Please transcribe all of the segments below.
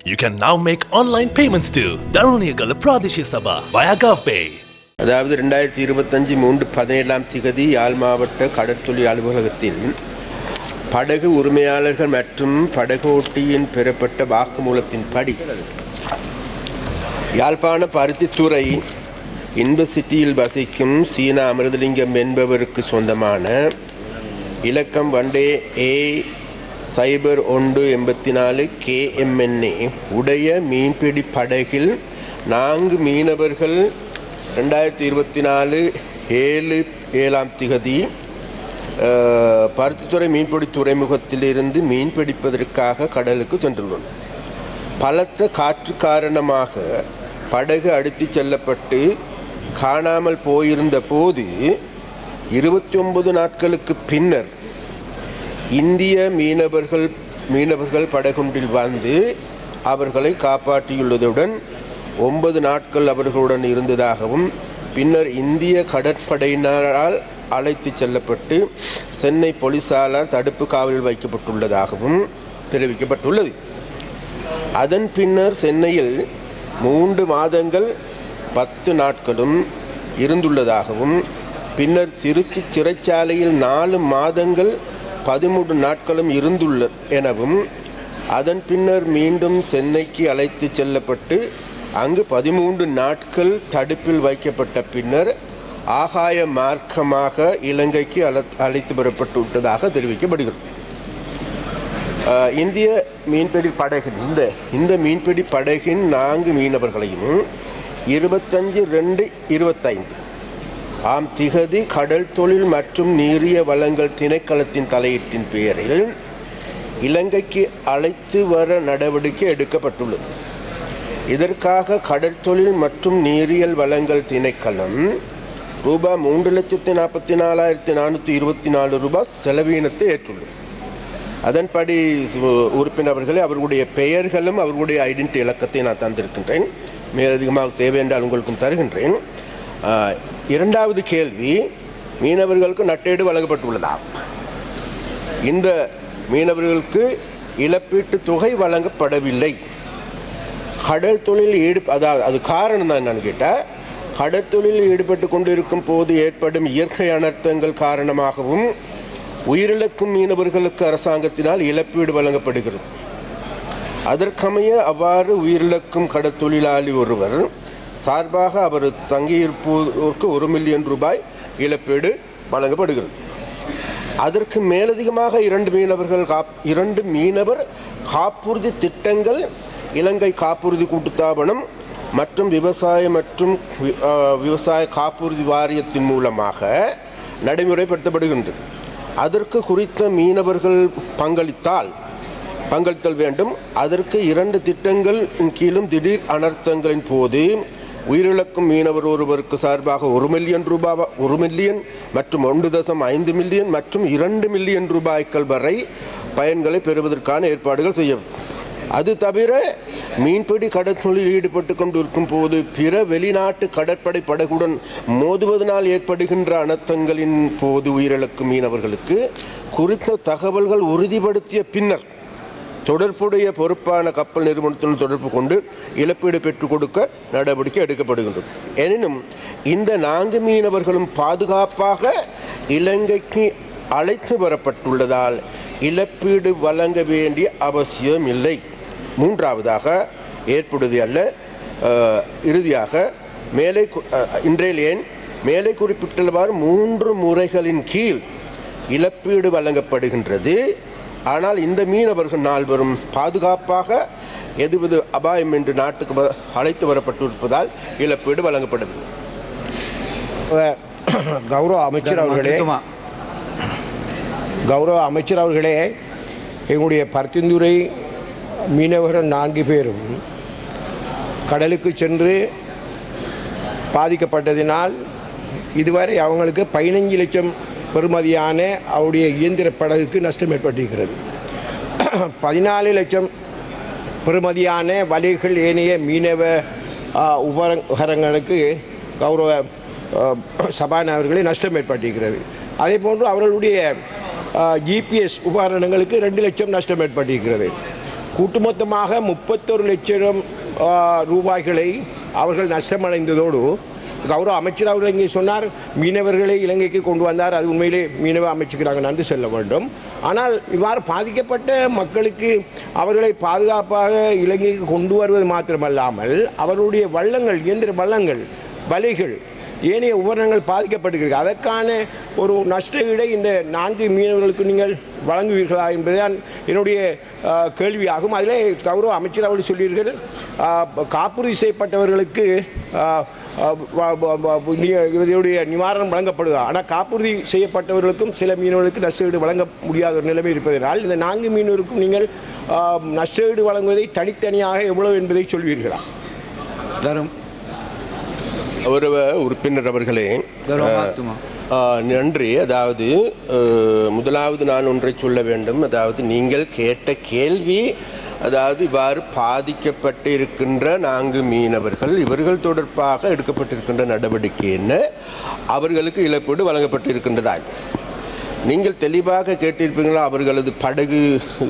You can now make online payments to Daruniyagala Pradeshi Sabha via GovPay. அதாவது ரெண்டாயிரத்தி இருபத்தஞ்சு மூன்று பதினேழாம் திகதி யாழ் மாவட்ட கடற்தொழில் அலுவலகத்தில் படகு உரிமையாளர்கள் மற்றும் படகோட்டியின் பெறப்பட்ட வாக்குமூலத்தின்படி யாழ்ப்பாண பருத்தித்துறை இன்பசிட்டியில் வசிக்கும் சீனா அமிர்தலிங்கம் என்பவருக்கு சொந்தமான இலக்கம் வண்டே ஏ சைபர் ஒன்று எண்பத்தி நாலு கேஎம்என்ஏ உடைய மீன்பிடி படகில் நான்கு மீனவர்கள் ரெண்டாயிரத்தி இருபத்தி நாலு ஏழு ஏழாம் திகதி பருத்தித்துறை மீன்பிடி துறைமுகத்திலிருந்து மீன் பிடிப்பதற்காக கடலுக்கு சென்றுள்ளனர் பலத்த காற்று காரணமாக படகு அடித்துச் செல்லப்பட்டு காணாமல் போயிருந்த போது இருபத்தி ஒன்பது நாட்களுக்கு பின்னர் இந்திய மீனவர்கள் மீனவர்கள் படகுண்டில் வந்து அவர்களை காப்பாற்றியுள்ளதுடன் ஒன்பது நாட்கள் அவர்களுடன் இருந்ததாகவும் பின்னர் இந்திய கடற்படையினரால் அழைத்து செல்லப்பட்டு சென்னை போலீசாரால் தடுப்பு காவலில் வைக்கப்பட்டுள்ளதாகவும் தெரிவிக்கப்பட்டுள்ளது. அதன் பின்னர் சென்னையில் மூன்று மாதங்கள் பத்து நாட்களும் இருந்துள்ளதாகவும் பின்னர் திருச்சி சிறைச்சாலையில் நாலு மாதங்கள் பதிமூன்று நாட்களும் இருந்துள்ள எனவும் அதன் பின்னர் மீண்டும் சென்னைக்கு அழைத்து செல்லப்பட்டு அங்கு பதிமூன்று நாட்கள் தடுப்பில் வைக்கப்பட்ட பின்னர் ஆகாய மார்க்கமாக இலங்கைக்கு அழைத்து வரப்பட்டு விட்டதாக தெரிவிக்கப்படுகிறது இந்திய மீன்பிடி படகின் இந்த இந்த மீன்பிடி படகின் நான்கு மீனவர்களையும் இருபத்தஞ்சு ரெண்டு இருபத்தைந்து ஆம் திகதி கடல் தொழில் மற்றும் நீரிய வளங்கள் திணைக்களத்தின் தலையீட்டின் பெயரில் இலங்கைக்கு அழைத்து வர நடவடிக்கை எடுக்கப்பட்டுள்ளது. இதற்காக கடல் தொழில் மற்றும் நீரியல் வளங்கள் திணைக்களம் ரூபாய் மூன்று லட்சத்தி நாற்பத்தி நாலாயிரத்தி நானூற்றி இருபத்தி நாலு ரூபாய் செலவீனத்தை ஏற்றுள்ளது. அதன்படி உறுப்பினர்களை உறுப்பினர்களே அவர்களுடைய பெயர்களும் அவர்களுடைய ஐடென்டி இலக்கத்தை நான் தந்திருக்கின்றேன். மேலதிகமாக தேவை என்றால் உங்களுக்கும் தருகின்றேன். இரண்டாவது கேள்வி மீனவர்களுக்கு நட்டேடு வழங்கப்பட்டுள்ளதா? இந்த மீனவர்களுக்கு இழப்பீட்டு தொகை வழங்கப்படவில்லை. கடல் தொழிலில் ஈடு அதாவது அது காரணம் தான் என்னன்னு கேட்டால் கடற்தொழிலில் ஈடுபட்டு கொண்டிருக்கும் போது ஏற்படும் இயற்கை அனர்த்தங்கள் காரணமாகவும் உயிரிழக்கும் மீனவர்களுக்கு அரசாங்கத்தினால் இழப்பீடு வழங்கப்படுகிறது. அதற்கமைய அவ்வாறு உயிரிழக்கும் கடற்தொழிலாளி ஒருவர் சார்பாக அவர் தங்கியிருப்போருக்கு ஒரு மில்லியன் ரூபாய் இழப்பீடு வழங்கப்படுகிறது. அதற்கு மேலதிகமாக இரண்டு மீனவர்கள் காப் இரண்டு மீனவர் காப்புறுதி திட்டங்கள் இலங்கை காப்புறுதி கூட்டுத்தாபனம் மற்றும் விவசாய மற்றும் விவசாய காப்புறுதி வாரியத்தின் மூலமாக நடைமுறைப்படுத்தப்படுகின்றது. அதற்கு குறித்த மீனவர்கள் பங்களித்தால் பங்களித்தல் வேண்டும். அதற்கு இரண்டு திட்டங்கள் கீழும் திடீர் அனர்த்தங்களின் போது உயிரிழக்கும் மீனவர் ஒருவருக்கு சார்பாக ஒரு மில்லியன் ரூபாய் ஒரு மில்லியன் மற்றும் ஒன்று தசம் ஐந்து மில்லியன் மற்றும் இரண்டு மில்லியன் ரூபாய்கள் வரை பயன்களை பெறுவதற்கான ஏற்பாடுகள் செய்ய அது தவிர மீன்பிடி கடற்தொழிலில் ஈடுபட்டு கொண்டிருக்கும் போது பிற வெளிநாட்டு கடற்படை படகுடன் மோதுவதனால் ஏற்படுகின்ற அனர்த்தங்களின் போது உயிரிழக்கும் மீனவர்களுக்கு குறித்த தகவல்கள் உறுதிப்படுத்திய பின்னர் தொடர்புடைய பொறுப்பான கப்பல் நிறுவனத்துடன் தொடர்பு கொண்டு இழப்பீடு பெற்றுக் கொடுக்க நடவடிக்கை எடுக்கப்படுகின்றது. எனினும் இந்த நான்கு மீனவர்களும் பாதுகாப்பாக இலங்கைக்கு அழைத்து வரப்பட்டுள்ளதால் இழப்பீடு வழங்க வேண்டிய அவசியம் இல்லை. மூன்றாவதாக ஏற்படுவது அல்ல. இறுதியாக மேலே இன்றையில் ஏன் மேலே குறிப்பிட்டுள்ளவாறு மூன்று முறைகளின் கீழ் இழப்பீடு வழங்கப்படுகின்றது. ஆனால் இந்த மீனவர்கள் நால்வரும் பாதுகாப்பாக எதுவது அபாயம் என்று நாட்டுக்கு வ- அழைத்து வரப்பட்டிருப்பதால் இழப்பீடு வழங்கப்படவில்லை. கௌரவ அமைச்சர் அவர்களே கௌரவ அமைச்சர் அவர்களே எங்களுடைய பருத்திந்துறை மீனவர்கள் நான்கு பேரும் கடலுக்கு சென்று பாதிக்கப்பட்டதினால் இதுவரை அவங்களுக்கு பதினஞ்சு லட்சம் பெறுமதியான அவருடைய இயந்திர படகுக்கு நஷ்டம் ஏற்பட்டிருக்கிறது. பதினாலு லட்சம் பெறுமதியான வலைகள் ஏனைய மீனவ உபகரங்களுக்கு கௌரவ ஆ, நஷ்டம் ஏற்பட்டிருக்கிறது. அதே போன்று அவர்களுடைய ஜிபிஎஸ் உபகரணங்களுக்கு ரெண்டு லட்சம் நஷ்டம் ஏற்பட்டிருக்கிறது. கூட்டுமொத்தமாக முப்பத்தொரு லட்சம் ரூபாய்களை அவர்கள் நஷ்டமடைந்ததோடு கௌரவ அமைச்சர் இங்கே சொன்னார் மீனவர்களை இலங்கைக்கு கொண்டு வந்தார் அது உண்மையிலே மீனவ அமைச்சுக்கு நாங்கள் நன்றி சொல்ல வேண்டும். ஆனால் இவ்வாறு பாதிக்கப்பட்ட மக்களுக்கு அவர்களை பாதுகாப்பாக இலங்கைக்கு கொண்டு வருவது மாத்திரமல்லாமல் அவருடைய வள்ளங்கள் இயந்திர வள்ளங்கள் வலைகள் ஏனைய உபகரணங்கள் பாதிக்கப்பட்டிருக்கு. அதற்கான ஒரு நஷ்ட ஈடை இந்த நான்கு மீனவர்களுக்கு நீங்கள் வழங்குவீர்களா என்பதுதான் என்னுடைய கேள்வியாகும். அதிலே கௌரவ அமைச்சர் அவர்கள் சொல்லியிருக்கள் காப்புறுதி செய்யப்பட்டவர்களுக்கு இதனுடைய நிவாரணம் வழங்கப்படுதா? ஆனால் காப்புறுதி செய்யப்பட்டவர்களுக்கும் சில மீனவர்களுக்கு நஷ்டஈடு வழங்க முடியாத ஒரு நிலைமை இருப்பதனால் இந்த நான்கு மீனவருக்கும் நீங்கள் நஷ்டஈடு வழங்குவதை தனித்தனியாக எவ்வளவு என்பதை சொல்வீர்களா? தரும். கௌரவ உறுப்பினர் அவர்களே. நன்றி. அதாவது முதலாவது நான் ஒன்றை சொல்ல வேண்டும். அதாவது நீங்கள் கேட்ட கேள்வி அதாவது இவ்வாறு பாதிக்கப்பட்டு இருக்கின்ற நான்கு மீனவர்கள் இவர்கள் தொடர்பாக எடுக்கப்பட்டிருக்கின்ற நடவடிக்கை என்ன? அவர்களுக்கு இழப்பீடு வழங்கப்பட்டிருக்கின்றதா நீங்கள் தெளிவாக கேட்டிருப்பீங்களா? அவர்களது படகு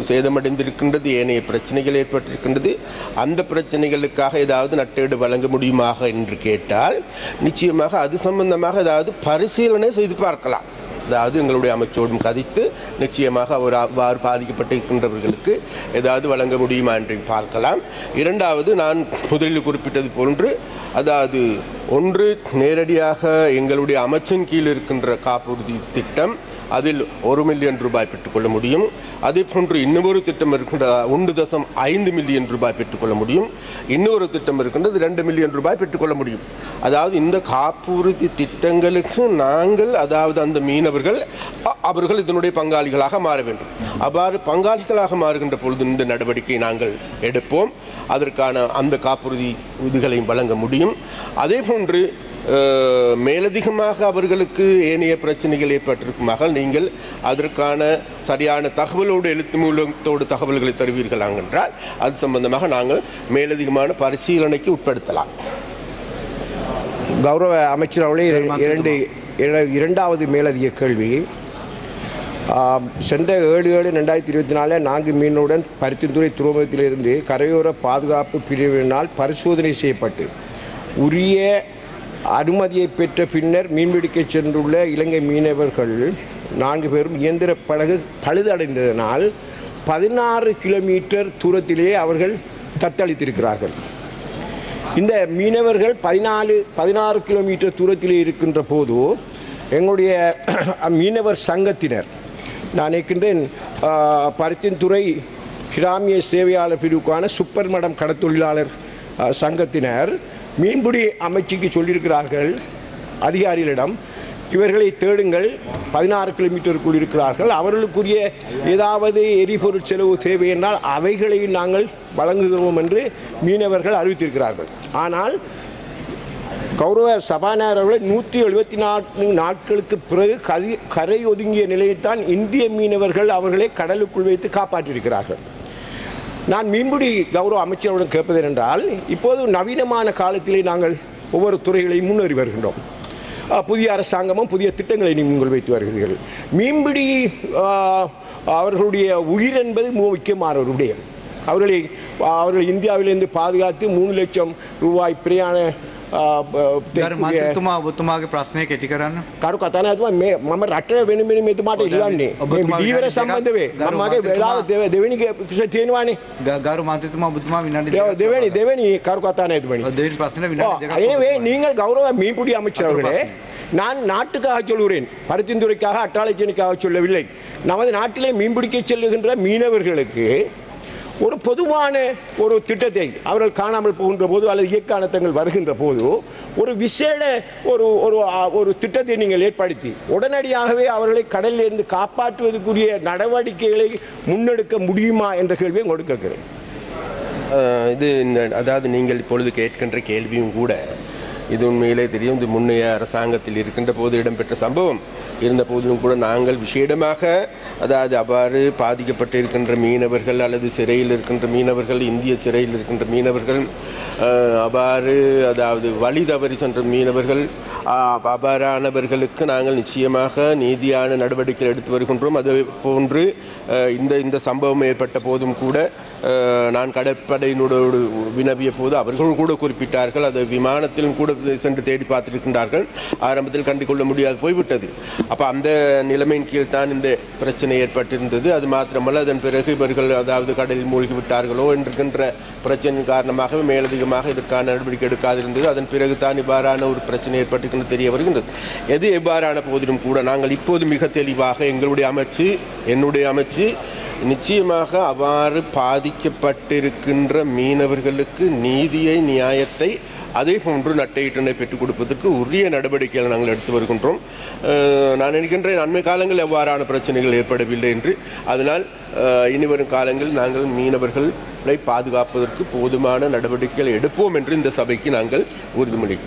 சேதமடைந்திருக்கின்றது ஏனைய பிரச்சனைகள் ஏற்பட்டிருக்கின்றது. அந்த பிரச்சனைகளுக்காக ஏதாவது நட்டீடு வழங்க முடியுமாக என்று கேட்டால் நிச்சயமாக அது சம்பந்தமாக ஏதாவது பரிசீலனை செய்து பார்க்கலாம். அதாவது எங்களுடைய அமைச்சோடும் கதித்து நிச்சயமாக அவர் அவ்வாறு பாதிக்கப்பட்டிருக்கின்றவர்களுக்கு ஏதாவது வழங்க முடியுமா என்று பார்க்கலாம். இரண்டாவது நான் முதலில் குறிப்பிட்டது போன்று அதாவது ஒன்று நேரடியாக எங்களுடைய அமைச்சின் கீழ் இருக்கின்ற காப்புறுதி திட்டம் அதில் ஒரு மில்லியன் ரூபாய் பெற்றுக்கொள்ள முடியும். அதே போன்று இன்னொரு திட்டம் இருக்கின்ற ஒன்று தசம் ஐந்து மில்லியன் ரூபாய் பெற்றுக்கொள்ள முடியும். இன்னொரு திட்டம் இருக்கின்றது ரெண்டு மில்லியன் ரூபாய் பெற்றுக்கொள்ள முடியும். அதாவது இந்த காப்புறுதி திட்டங்களுக்கு நாங்கள் அதாவது அந்த மீனவர்கள் அவர்கள் இதனுடைய பங்காளிகளாக மாற வேண்டும். அவ்வாறு பங்காளிகளாக மாறுகின்ற பொழுது இந்த நடவடிக்கை நாங்கள் எடுப்போம். அதற்கான அந்த காப்புறுதி இதுகளையும் வழங்க முடியும். அதே போன்று மேலதிகமாக அவர்களுக்கு ஏனைய பிரச்சனைகள் ஏற்பட்டிருக்குமாக நீங்கள் அதற்கான சரியான தகவலோடு எழுத்து மூலத்தோடு தகவல்களை தருவீர்களாங்க என்றால் அது சம்பந்தமாக நாங்கள் மேலதிகமான பரிசீலனைக்கு உட்படுத்தலாம். கௌரவ அமைச்சர் அவர்களே இர- இரண்டு இர- இரண்டாவது மேலதிக கேள்வி. சென்ற ஏழு ஏழு ரெண்டாயிரத்தி இருபத்தி நாலில் நான்கு மீனவுடன் பருத்தித்துறை துறைமுகத்திலிருந்து கரையோர பாதுகாப்பு பிரிவினால் பரிசோதனை செய்யப்பட்டு உரிய அனுமதியை பெற்ற பின்னர் மீன்பிடிக்கச் சென்றுள்ள இலங்கை மீனவர்கள் நான்கு பேரும் இயந்திர படகு பழுதடைந்ததனால் பதினாறு கிலோமீட்டர் தூரத்திலேயே அவர்கள் தத்தளித்திருக்கிறார்கள். இந்த மீனவர்கள் பதினாலு பதினாறு கிலோமீட்டர் தூரத்திலே இருக்கின்ற போது எங்களுடைய மீனவர் சங்கத்தினர் நான் நினைக்கின்றேன் பருத்தின்துறை கிராமிய சேவையாளர் பிரிவுக்கான சுப்பர் மடம் கடத்தொழிலாளர் சங்கத்தினர் மீன்பிடி அமைச்சுக்கு சொல்லியிருக்கிறார்கள் அதிகாரிகளிடம் இவர்களை தேடுங்கள் பதினாறு கிலோமீட்டருக்குள் இருக்கிறார்கள் அவர்களுக்குரிய ஏதாவது எரிபொருள் செலவு தேவை என்றால் அவைகளை நாங்கள் வழங்குகிறோம் என்று மீனவர்கள் அறிவித்திருக்கிறார்கள். ஆனால் கௌரவ சபாநாயகர் அவர்கள் நூற்றி எழுபத்தி நான்கு நாட்களுக்கு பிறகு கதி கரை ஒதுங்கிய நிலையில்தான் இந்திய மீனவர்கள் அவர்களை கடலுக்குள் வைத்து காப்பாற்றியிருக்கிறார்கள். நான் மீன்பிடி கௌரவ அமைச்சருடன் கேட்பது என்றால் இப்போது நவீனமான காலத்திலே நாங்கள் ஒவ்வொரு துறைகளையும் முன்னேறி வருகின்றோம். புதிய அரசாங்கமும் புதிய திட்டங்களை நீங்கள் வைத்து வருகிறீர்கள். மீன்பிடி அவர்களுடைய உயிர் என்பது மிக முக்கியமான ஒரு விடயம் அவர்களை அவர்கள் இந்தியாவிலிருந்து பாதுகாத்து மூணு லட்சம் ரூபாய் பிரயாண அஹ், அஹ், ගරු මන්ත්‍රතුමා ඔබතුමාගේ ප්‍රශ්නය කෙටි කරන්න. කරු කතා නැතුව මේ මම රට වෙනුවෙන් මෙතුමාට ඉල්ලන්නේ ඔබතුමා මේ දීවර විනාඩි දෙකක් සම්බන්ධ වේ ගරු මමගේ වෙලාව මන්ත්‍රතුමා- දෙව- දෙවෙනි කිස තියෙනවානේ க- ගරු මන්ත්‍රතුමා ඔබතුමා විනාඩි දෙව- දෙකක් දෙවෙනි ලබා දෙවෙනி කරු කතා නැතුවනි ගන්න. දෙවෙනි ප්‍රශ්නේ විනාඩි දෙකක් எனவே ඔබතුමාට. நீங்கள் கௌரவ மீன்பிடி அமைச்சர் அது ஒரு அவர்களே நான் நாட்டுக்காக சொல்கிறேன் பருத்திந்துறைக்காக அட்டாளச்சனுக்காக சொல்லவில்லை நமது நாட்டிலே மீன்பிடிக்க செல்லுகின்ற மீனவர்களுக்கு ஒரு பொதுவான ஒரு திட்டத்தை அவர்கள் காணாமல் போகின்ற போது அல்லது இயக்க அனர்த்தங்கள் வருகின்ற போது ஒரு விசேட ஒரு ஒரு ஒரு திட்டத்தை நீங்கள் ஏற்படுத்தி உடனடியாகவே அவர்களை கடலில் இருந்து காப்பாற்றுவதற்குரிய நடவடிக்கைகளை முன்னெடுக்க முடியுமா என்ற கேள்வியை கொடுக்கிறேன் இது இந்த அதாவது நீங்கள் இப்பொழுது கேட்கின்ற கேள்வியும் கூட இது உண்மையிலே தெரியும். இது முன்னைய அரசாங்கத்தில் இருக்கின்ற போது இடம்பெற்ற சம்பவம். இருந்த போதிலும் கூட நாங்கள் விசேடமாக அதாவது அவ்வாறு பாதிக்கப்பட்டு இருக்கின்ற மீனவர்கள் அல்லது சிறையில் இருக்கின்ற மீனவர்கள் இந்திய சிறையில் இருக்கின்ற மீனவர்கள் அவ்வாறு அதாவது வழி தவறி சென்ற மீனவர்கள் அபாரானவர்களுக்கு நாங்கள் நிச்சயமாக நீதியான நடவடிக்கை எடுத்து வருகின்றோம். அது போன்று இந்த இந்த சம்பவம் ஏற்பட்ட போதும் கூட நான் கடற்படையினோடு வினவிய போது அவர்கள் கூட குறிப்பிட்டார்கள். அது விமானத்திலும் கூட சென்று தேடி பார்த்திருக்கின்றார்கள். ஆரம்பத்தில் கண்டுகொள்ள முடியாது போய்விட்டது. அப்போ அந்த நிலைமையின் கீழ் தான் இந்த பிரச்சனை ஏற்பட்டிருந்தது. அது மாத்திரமல்ல அதன் பிறகு இவர்கள் அதாவது கடலில் மூழ்கி விட்டார்களோ என்கின்ற பிரச்சனையின் காரணமாக மேலதிகம் மேலதிகமாக இதற்கான நடவடிக்கை எடுக்காதிருந்தது. அதன் பிறகு தான் இவ்வாறான ஒரு பிரச்சனை ஏற்பட்டிருக்கிறது தெரிய வருகின்றது. எது எவ்வாறான போதிலும் கூட நாங்கள் இப்போது மிக தெளிவாக எங்களுடைய அமைச்சு என்னுடைய அமைச்சு நிச்சயமாக அவ்வாறு பாதிக்கப்பட்டிருக்கின்ற மீனவர்களுக்கு நீதியை நியாயத்தை அதே போன்று நட்டையிட்டனை பெற்றுக் கொடுப்பதற்கு உரிய நடவடிக்கைகளை நாங்கள் எடுத்து வருகின்றோம். நான் நினைக்கின்றேன் அண்மை காலங்களில் எவ்வாறான பிரச்சனைகள் ஏற்படவில்லை என்று. அதனால் இனிவரும் காலங்களில் நாங்கள் மீனவர்களை பாதுகாப்பதற்கு போதுமான நடவடிக்கைகள் எடுப்போம் என்று இந்த சபைக்கு நாங்கள் உறுதிமொழி